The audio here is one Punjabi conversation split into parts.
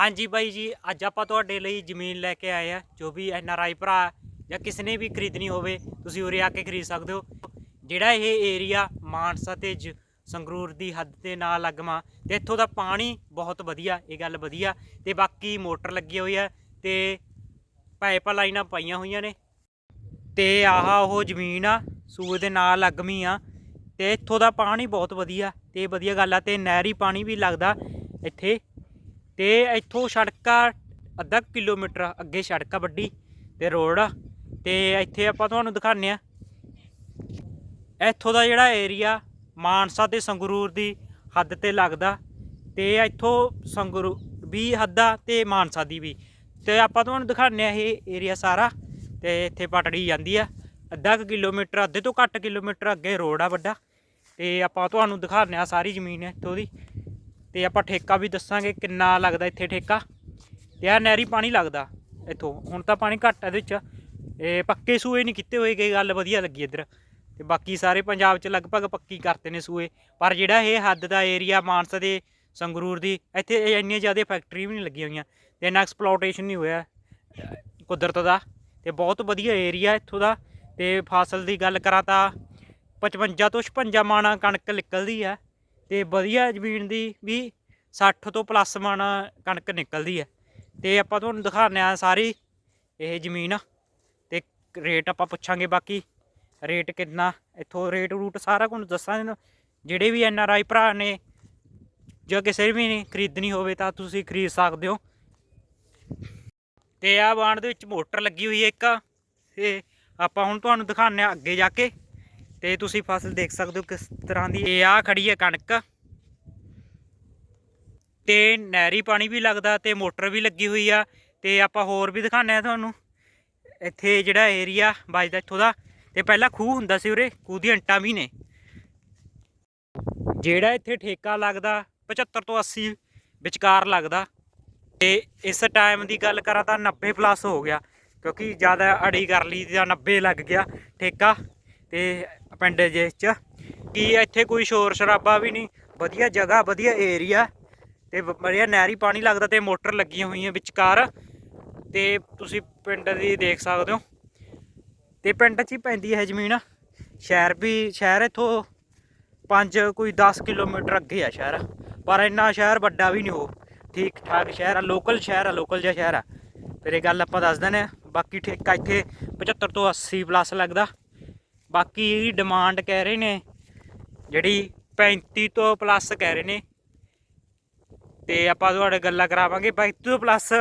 ਹਾਂਜੀ ਬਾਈ ਜੀ, ਅੱਜ ਆਪਾਂ ਤੁਹਾਡੇ ਲਈ ਜ਼ਮੀਨ ਲੈ ਕੇ ਆਏ ਆ, ਜੋ ਵੀ ਐਨ ਆਰ ਆਈ ਭਰਾ ਜਾਂ ਕਿਸੇ ਨੇ ਵੀ ਖਰੀਦਣੀ ਹੋਵੇ, ਤੁਸੀਂ ਉਰੇ ਆ ਕੇ ਖਰੀਦ ਸਕਦੇ ਹੋ। ਜਿਹੜਾ ਇਹ ਏਰੀਆ ਮਾਨਸਾ ਤੇ ਜ- ਸੰਗਰੂਰ ਦੀ ਹੱਦ ਦੇ ਨਾਲ ਲੱਗਮਾ ਤੇ ਇੱਥੋਂ ਦਾ ਪਾਣੀ ਬਹੁਤ ਵਧੀਆ, ਇਹ ਗੱਲ ਵਧੀਆ, ਤੇ ਬਾਕੀ ਮੋਟਰ ਲੱਗੀ ਹੋਈ ਆ, ਤੇ ਪਾਈਪ ਲਾਈਨਾਂ ਪਾਈਆਂ ਹੋਈਆਂ ਨੇ। ਤੇ ਆਹ ਉਹ ਜ਼ਮੀਨ ਆ, ਸੂਏ ਦੇ ਨਾਲ ਲੱਗਮੀ ਆ, ਤੇ ਇੱਥੋਂ ਦਾ ਪਾਣੀ ਬਹੁਤ ਵਧੀਆ, ਤੇ ਵਧੀਆ ਗੱਲ ਆ, ਤੇ ਨਹਿਰੀ ਪਾਣੀ ਵੀ ਲੱਗਦਾ ਇੱਥੇ। ਤੇ ਇੱਥੋਂ ਸੜਕਾਂ ਅੱਧਾ ਕਿਲੋਮੀਟਰ ਅੱਗੇ ਸੜਕ ਆ ਵੱਡੀ ਤੇ ਰੋਡ ਆ, ਤੇ ਇੱਥੇ ਆਪਾਂ ਤੁਹਾਨੂੰ ਦਿਖਾਉਂਦੇ ਆ ਇੱਥੋਂ ਦਾ ਜਿਹੜਾ ਏਰੀਆ ਮਾਨਸਾ ਤੇ ਸੰਗਰੂਰ ਦੀ ਹੱਦ ਤੇ ਲੱਗਦਾ ਤੇ ਇੱਥੋਂ ਸੰਗਰੂ ਵੀ ਹੱਦਾ ਤੇ ਮਾਨਸਾ ਦੀ ਵੀ। ਤੇ ਆਪਾਂ ਤੁਹਾਨੂੰ ਦਿਖਾਉਂਦੇ ਆ ਇਹ ਏਰੀਆ ਸਾਰਾ ਤੇ ਇੱਥੇ ਪਟੜੀ ਜਾਂਦੀ ਆ। ਅੱਧਾ ਕੁ ਕਿਲੋਮੀਟਰ, ਅੱਧੇ ਤੋਂ ਘੱਟ ਕਿਲੋਮੀਟਰ ਅੱਗੇ ਰੋਡ ਆ ਵੱਡਾ ਤੇ ਆਪਾਂ ਤੁਹਾਨੂੰ ਦਿਖਾਉਂਦੇ ਆ ਸਾਰੀ ਜ਼ਮੀਨ ਇੱਥੋਂ ਦੀ। ਤੇ ਆਪਾਂ ਠੇਕਾ ਵੀ ਦੱਸਾਂਗੇ ਕਿੰਨਾ ਲੱਗਦਾ ਇੱਥੇ ਠੇਕਾ। ਤੇ ਆ ਨਹਿਰੀ ਪਾਣੀ ਲੱਗਦਾ ਇੱਥੋਂ। ਹੁਣ ਤਾਂ ਪਾਣੀ ਘੱਟ ਆ ਇਹਦੇ ਵਿੱਚ। ਇਹ ਪੱਕੇ ਸੂਏ ਨਹੀਂ ਕੀਤੇ ਹੋਏ ਗਏ ਗੱਲ ਵਧੀਆ ਲੱਗੀ ਇੱਧਰ। ਤੇ ਬਾਕੀ ਸਾਰੇ ਪੰਜਾਬ 'ਚ ਲਗਭਗ ਪੱਕੀ ਕਰਤੇ ਨੇ ਸੂਏ। ਪਰ ਜਿਹੜਾ ਇਹ ਹੱਦ ਦਾ ਏਰੀਆ ਮਾਨਸਾ ਦੇ ਸੰਗਰੂਰ ਦੀ, ਇੱਥੇ ਇੰਨੀਆਂ ਜ਼ਿਆਦਾ ਫੈਕਟਰੀ ਵੀ ਨਹੀਂ ਲੱਗੀਆਂ ਹੋਈਆਂ। ਤੇ ਇੰਨਾ ਐਕਸਪਲੋਟੇਸ਼ਨ ਨਹੀਂ ਹੋਇਆ ਕੁਦਰਤ ਦਾ। ਤੇ ਬਹੁਤ ਵਧੀਆ ਏਰੀਆ ਇੱਥੋਂ ਦਾ। ਤੇ ਫਸਲ ਦੀ ਗੱਲ ਕਰਾਂ ਤਾਂ 55 ਤੋਂ 56 ਮਾਣਾ ਕਣਕ ਨਿਕਲਦੀ ਹੈ ਤੇ ਵਧੀਆ ਜ਼ਮੀਨ ਦੀ ਵੀ 60 ਤੋਂ ਪਲੱਸ ਮਾਣਾ ਕਣਕ ਨਿਕਲਦੀ ਹੈ। ਤੇ ਆਪਾਂ ਤੁਹਾਨੂੰ ਦਿਖਾਉਂਦੇ ਆ ਸਾਰੀ ਇਹ ਜ਼ਮੀਨ। ਤੇ ਰੇਟ ਆਪਾਂ ਪੁੱਛਾਂਗੇ ਬਾਕੀ ਰੇਟ ਕਿੰਨਾ, ਇੱਥੋਂ ਰੇਟ ਰੂਟ ਸਾਰਾ ਕੁਝ ਦੱਸਾਂਗੇ ਜਿਹੜੇ ਵੀ ਐਨ ਆਰ ਆਈ ਭਰਾ ਨੇ ਜਾਂ ਕਿਸੇ ਵੀ ਨੇ ਖਰੀਦਣੀ ਹੋਵੇ ਤਾਂ ਤੁਸੀਂ ਖਰੀਦ ਸਕਦੇ ਹੋ। ਤੇ ਆ ਬਾਣ ਦੇ ਵਿੱਚ ਮੋਟਰ ਲੱਗੀ ਹੋਈ ਹੈ ਇੱਕ। ਤੇ ਆਪਾਂ ਹੁਣ ਤੁਹਾਨੂੰ ਦਿਖਾਉਂਦੇ ਆ ਅੱਗੇ ਜਾ ਕੇ। ਤੇ ਤੁਸੀਂ ਫਸਲ ਦੇਖ ਸਕਦੇ ਹੋ ਕਿਸ ਤਰ੍ਹਾਂ ਦੀ ਇਹ ਆ ਖੜੀ ਹੈ ਕਣਕ। ਤੇ ਨਹਿਰੀ ਪਾਣੀ ਵੀ ਲੱਗਦਾ ਤੇ ਮੋਟਰ ਵੀ ਲੱਗੀ ਹੋਈ ਆ ਤੇ ਆਪਾਂ ਹੋਰ ਵੀ ਦਿਖਾਉਂਦੇ ਆ ਤੁਹਾਨੂੰ। ਇੱਥੇ ਜਿਹੜਾ ਏਰੀਆ ਵੱਜਦਾ ਇੱਥੋਂ ਦਾ ਤੇ ਪਹਿਲਾਂ ਖੂਹ ਹੁੰਦਾ ਸੀ ਉਰੇ, ਖੂਹ ਦੀਆਂ ਇੰਟਾਂ ਵੀ ਨੇ। ਜਿਹੜਾ ਇੱਥੇ ਠੇਕਾ ਲੱਗਦਾ 75 ਤੋਂ 80 ਵਿਚਕਾਰ ਲੱਗਦਾ। ਤੇ ਇਸ ਟਾਈਮ ਦੀ ਗੱਲ ਕਰਾਂ ਤਾਂ 90 ਪਲੱਸ ਹੋ ਗਿਆ, ਕਿਉਂਕਿ ਜ਼ਿਆਦਾ ਅੜੀ ਕਰ ਲਈ ਜਾਂ 90 ਲੱਗ ਗਿਆ ਠੇਕਾ। ਤੇ ਪਿੰਡ ਜੇ ਚ। ਕੀ ਇੱਥੇ ਕੋਈ ਸ਼ੋਰ ਸ਼ਰਾਬਾ ਵੀ ਨਹੀਂ? ਵਧੀਆ ਜਗ੍ਹਾ, ਵਧੀਆ ਏਰੀਆ ਤੇ ਵ- ਵਧੀਆ ਨਹਿਰੀ ਪਾਣੀ ਲੱਗਦਾ ਤੇ ਮੋਟਰ ਲੱਗੀਆਂ ਹੋਈਆਂ ਵਿਚਕਾਰ। ਤੇ ਤੁਸੀਂ ਪਿੰਡ ਦੀ ਦੇਖ ਸਕਦੇ ਹੋ। ਤੇ ਪਿੰਡ 'ਚ ਹੀ ਪੈਂਦੀ ਹੈ ਜ਼ਮੀਨ। ਸ਼ਹਿਰ ਵੀ, ਸ਼ਹਿਰ ਇੱਥੋਂ ਪੰਜ, ਕੋਈ 10 ਕਿਲੋਮੀਟਰ ਅੱਗੇ ਆ ਸ਼ਹਿਰ। ਪਰ ਇੰਨਾ ਸ਼ਹਿਰ ਵੱਡਾ ਵੀ ਨਹੀਂ ਉਹ। ਠੀਕ ਠਾਕ ਸ਼ਹਿਰ ਆ ਲੋਕਲ ਸ਼ਹਿਰ ਆ ਲੋਕਲ ਜਿਹਾ ਸ਼ਹਿਰ ਆ। ਫਿਰ ਇਹ ਗੱਲ ਆਪਾਂ ਦੱਸ ਦਿੰਦੇ ਆ ਬਾਕੀ ਠੇਕਾ ਇੱਥੇ 75 ਤੋਂ 80 ਪਲੱਸ ਲੱਗਦਾ। ਬਾਕੀ ਇਹਦੀ ਡਿਮਾਂਡ ਕਹਿ ਰਹੇ ਨੇ, ਜਿਹੜੀ 35 ਤੋਂ ਪਲੱਸ ਕਹਿ ਰਹੇ ਨੇ। ਤੇ ਆਪਾਂ ਤੁਹਾਡੇ ਗੱਲਾਂ ਕਰਾਵਾਂਗੇ। 35 ਤੋਂ ਪਲੱਸ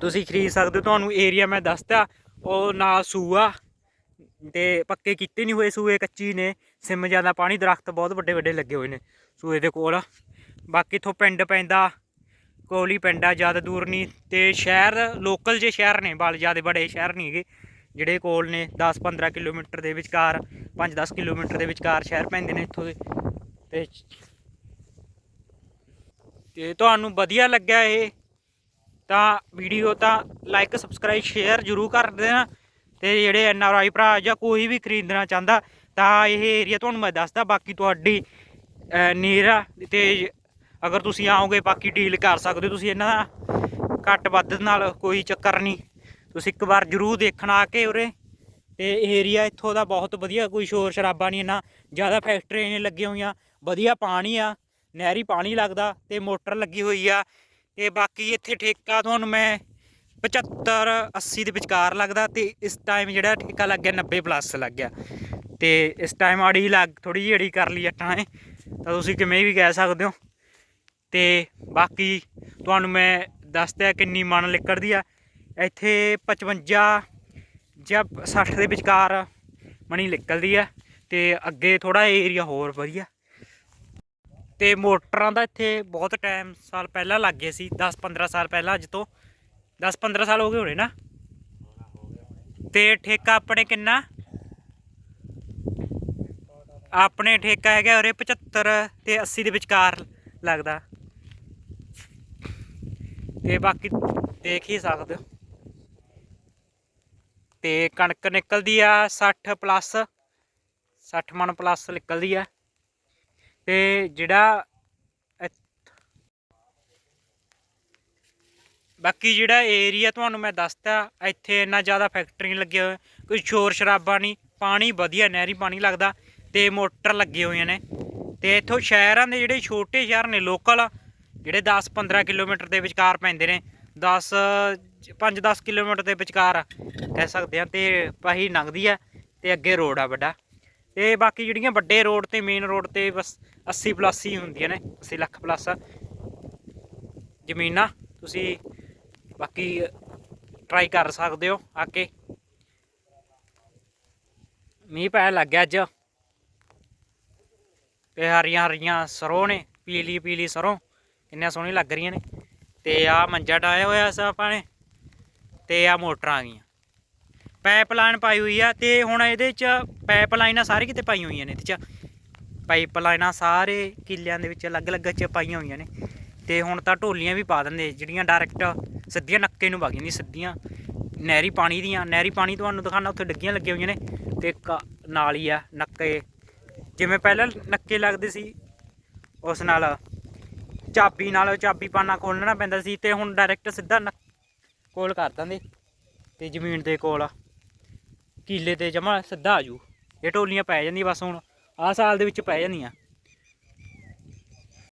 ਤੁਸੀਂ ਖਰੀਦ ਸਕਦੇ ਹੋ। ਤੁਹਾਨੂੰ ਏਰੀਆ ਮੈਂ ਦੱਸਤਾ, ਉਹ ਨਾਲ ਸੂਆ ਤੇ ਪੱਕੇ ਕੀਤੇ ਨਹੀਂ ਹੋਏ ਸੂਏ, ਕੱਚੀ ਨੇ। ਸਿਮ ਜ਼ਿਆਦਾ ਪਾਣੀ, ਦਰਖਤ ਬਹੁਤ ਵੱਡੇ ਵੱਡੇ ਲੱਗੇ ਹੋਏ ਨੇ ਸੂਏ ਦੇ ਕੋਲ। ਬਾਕੀ ਇਥੋਂ ਪਿੰਡ ਪੈਂਦਾ, ਕੋਲੀ ਹੀ ਪਿੰਡ ਆ ਜ਼ਿਆਦਾ ਦੂਰ ਨਹੀਂ। ਤੇ ਸ਼ਹਿਰ ਲੋਕਲ ਜੇ ਸ਼ਹਿਰ ਨੇ, ਬਾਲ ਜ਼ਿਆਦਾ ਬੜੇ ਸ਼ਹਿਰ ਨਹੀਂ ਹੈਗੇ। ਜਿਹੜੇ ਕੋਲ ਨੇ 10-15 ਕਿਲੋਮੀਟਰ ਦੇ ਵਿਚਕਾਰ 5-10 ਕਿਲੋਮੀਟਰ ਦੇ ਵਿਚਕਾਰ ਸ਼ਹਿਰ ਪੈਂਦੇ ਨੇ ਇੱਥੋਂ ਦੇ। ਤੇ ਤੇ ਤੁਹਾਨੂੰ ਵਧੀਆ ਲੱਗਿਆ ਇਹ ਤਾਂ ਵੀਡੀਓ ਤਾਂ ਲਾਈਕ ਸਬਸਕ੍ਰਾਈਬ ਸ਼ੇਅਰ ਜ਼ਰੂਰ ਕਰ ਦੇਣਾ। ਤੇ ਜਿਹੜੇ ਐਨ ਆਰ ਆਈ ਭਰਾ ਜਾਂ ਕੋਈ ਵੀ ਖਰੀਦਣਾ ਚਾਹੁੰਦਾ ਤਾਂ ਇਹ ਏਰੀਆ ਤੁਹਾਨੂੰ ਮੈਂ ਦੱਸਦਾ ਬਾਕੀ ਤੁਹਾਡੀ ਅਹ, ਨੀਰਾ ਤੇ ਅਗਰ ਤੁਸੀਂ ਆਓਗੇ ਬਾਕੀ ਡੀਲ ਕਰ ਸਕਦੇ ਹੋ ਤੁਸੀਂ ਇਹਨਾਂ ਦਾ। ਘੱਟ ਵੱਧ ਨਾਲ ਕੋਈ ਚੱਕਰ ਨਹੀਂ। ਤੁਸੀਂ ਇੱਕ ਵਾਰ ਜ਼ਰੂਰ ਦੇਖਣ ਆ ਕੇ ਉਰੇ। ਤੇ ਏਰੀਆ ਇੱਥੋਂ ਦਾ ਬਹੁਤ ਵਧੀਆ, ਕੋਈ ਸ਼ੋਰ ਸ਼ਰਾਬਾ ਨਹੀਂ ਇੰਨਾ। ਜ਼ਿਆਦਾ ਫੈਕਟਰੀਆਂ ਨਹੀਂ ਲੱਗੀਆਂ ਹੋਈਆਂ। ਵਧੀਆ ਪਾਣੀ ਆ, ਨਹਿਰੀ ਪਾਣੀ ਲੱਗਦਾ ਤੇ ਮੋਟਰ ਲੱਗੀ ਹੋਈ ਆ। ਤੇ ਬਾਕੀ ਇੱਥੇ ਠੇਕਾ ਤੁਹਾਨੂੰ ਮੈਂ 75 80 ਦੇ ਵਿਚਕਾਰ ਲੱਗਦਾ ਤੇ ਇਸ ਟਾਈਮ ਜਿਹੜਾ ਠੇਕਾ ਲੱਗ ਗਿਆ 90 ਪਲੱਸ ਲੱਗ ਗਿਆ। ਤੇ ਇਸ ਟਾਈਮ ਅੜੀ ਲੱਗ ਥੋੜੀ ਜਿਹੀ ਅੜੀ ਕਰ ਲਈ ਅੱਟਾਂ ਨੇ, ਤਾਂ ਤੁਸੀਂ ਕਿਵੇਂ ਵੀ ਕਹਿ ਸਕਦੇ ਹੋ। ਤੇ ਬਾਕੀ ਤੁਹਾਨੂੰ ਮੈਂ ਦੱਸਦਾ ਕਿੰਨੀ ਮਨ ਲਿਕੜਦੀ ਆ। ਇੱਥੇ 55 ਜਾਂ 60 ਦੇ ਵਿਚਕਾਰ ਮਣੀ ਨਿਕਲਦੀ ਆ ਤੇ ਅੱਗੇ ਥੋੜਾ ਏਰੀਆ ਹੋਰ ਵਧੀਆ। ਤੇ ਮੋਟਰਾਂ ਦਾ ਇੱਥੇ ਬਹੁਤ ਟਾਈਮ ਸਾਲ ਪਹਿਲਾਂ ਲੱਗ ਗਏ ਸੀ 10 15 ਸਾਲ ਪਹਿਲਾਂ ਅੱਜ ਤੋਂ। 10 15 ਸਾਲ ਹੋ ਗਏ ਹੋਣੇ ਨਾ? ਤੇ ਠੇਕਾ ਆਪਣੇ ਕਿੰਨਾ? ਆਪਣੇ ਠੇਕਾ ਹੈਗਾ ਉਰੇ 75 ਤੇ 80 ਦੇ ਵਿਚਕਾਰ ਲੱਗਦਾ। ਤੇ ਬਾਕੀ ਦੇਖ ਹੀ ਸਕਦੇ ਹੋ। ਤੇ ਕਣਕ ਨਿਕਲਦੀ ਆ 60 ਪਲੱਸ 60 ਮਣ ਪਲੱਸ ਨਿਕਲਦੀ ਆ। ਤੇ ਜਿਹੜਾ ਬਾਕੀ ਜਿਹੜਾ ਏਰੀਆ ਤੁਹਾਨੂੰ ਮੈਂ ਦੱਸਤਾ, ਇੱਥੇ ਇੰਨਾ ਜ਼ਿਆਦਾ ਫੈਕਟਰੀ ਨਹੀਂ ਲੱਗੇ ਹੋਏ, ਕੋਈ ਸ਼ੋਰ ਸ਼ਰਾਬਾ ਨਹੀਂ, ਪਾਣੀ ਵਧੀਆ, ਨਹਿਰੀ ਪਾਣੀ ਲੱਗਦਾ ਤੇ ਮੋਟਰ ਲੱਗੇ ਹੋਏ ਨੇ। ਤੇ ਇੱਥੋਂ ਸ਼ਹਿਰਾਂ ਦੇ ਜਿਹੜੇ ਛੋਟੇ ਸ਼ਹਿਰ ਨੇ ਲੋਕਲ ਜਿਹੜੇ 10-15 ਕਿਲੋਮੀਟਰ ਦੇ ਵਿਚਕਾਰ ਪੈਂਦੇ ਨੇ 10 5-10 ਕਿਲੋਮੀਟਰ ਦੇ ਵਿਚਕਾਰ ਕਹਿ ਸਕਦੇ ਆ ਤੇ ਪਾਹੀ ਲੰਘਦੀ ਆ ਤੇ ਅੱਗੇ ਰੋਡ ਆ ਵੱਡਾ। ਤੇ ਬਾਕੀ ਜਿਹੜੀਆਂ ਵੱਡੇ ਰੋਡ ਤੇ ਮੇਨ ਰੋਡ ਤੇ ਬਸ 80 ਪਲੱਸ ਹੀ ਹੁੰਦੀਆਂ ਨੇ 80 ਲੱਖ ਪਲੱਸ ਜ਼ਮੀਨਾਂ। ਤੁਸੀਂ ਬਾਕੀ ਟਰਾਈ ਕਰ ਸਕਦੇ ਹੋ ਆ ਕੇ ਮੀਂਹ ਪੈਣ ਲੱਗ ਗਿਆ ਅੱਜ। ਤੇ ਹਰੀਆਂ ਹਰੀਆਂ ਸਰੋਂ ਨੇ ਪੀਲੀ ਪੀਲੀ ਸਰੋਂ ਕਿੰਨੀਆਂ ਸੋਹਣੀਆਂ ਲੱਗ ਰਹੀਆਂ ਨੇ। ਤੇ ਆ ਮੰਜਾ ਡਾਇਆ ਹੋਇਆ ਸੀ ਆਪਾਂ ਨੇ, ਤੇ ਆ ਮੋਟਰਾਂ ਆ ਗਈਆਂ। ਪਾਈਪ ਲਾਈਨ ਪਾਈ ਹੋਈ ਆ ਤੇ ਹੁਣ ਇਹਦੇ ਚ ਪਾਈਪ ਲਾਈਨਾਂ ਸਾਰੇ ਕਿਤੇ ਪਾਈਆਂ ਹੋਈਆਂ ਨੇ ਇਹਦੇ ਚ। ਪਾਈਪਲਾਈਨਾਂ ਸਾਰੇ ਕਿੱਲਿਆਂ ਦੇ ਵਿੱਚ ਅਲੱਗ-ਅਲੱਗ ਚ ਪਾਈਆਂ ਹੋਈਆਂ ਨੇ। ਤੇ ਹੁਣ ਤਾਂ ਢੋਲੀਆਂ ਵੀ ਪਾ ਦਿੰਦੇ, ਜਿਹੜੀਆਂ ਡਾਇਰੈਕਟ ਸਿੱਧੀਆਂ ਨੱਕੇ ਨੂੰ ਵਗ ਜਾਂਦੀਆਂ ਸਿੱਧੀਆਂ। ਨਹਿਰੀ ਪਾਣੀ ਦੀਆਂ, ਨਹਿਰੀ ਪਾਣੀ ਤੁਹਾਨੂੰ ਦਿਖਾਣਾ ਉੱਥੇ ਡੱਗੀਆਂ ਲੱਗੀਆਂ ਹੋਈਆਂ ਨੇ। ਤੇ ਇੱਕ ਨਾਲ ਹੀ ਆ ਨੱਕੇ। ਜਿਵੇਂ ਪਹਿਲਾਂ ਨੱਕੇ ਲੱਗਦੇ ਸੀ, ਉਸ ਨਾਲ ਚਾਬੀ ਨਾਲ ਚਾਬੀ ਪਾਣਾ ਖੋਲਣਾ ਪੈਂਦਾ ਸੀ ਤੇ ਹੁਣ ਡਾਇਰੈਕਟ ਸਿੱਧਾ ਨੱਕ ਕੋਲ ਕਰ ਦਿੰਦੇ। ਤੇ ਜ਼ਮੀਨ ਦੇ ਕੋਲ ਕੀਲੇ ਤੇ ਜਮਾ ਸਿੱਧਾ ਆਜੂ ਇਹ ਟੋਲੀਆਂ ਪੈ ਜਾਂਦੀਆਂ ਬਸ ਹੁਣ। ਆਹ ਸਾਲ ਦੇ ਵਿੱਚ ਪੈ ਜਾਂਦੀਆਂ।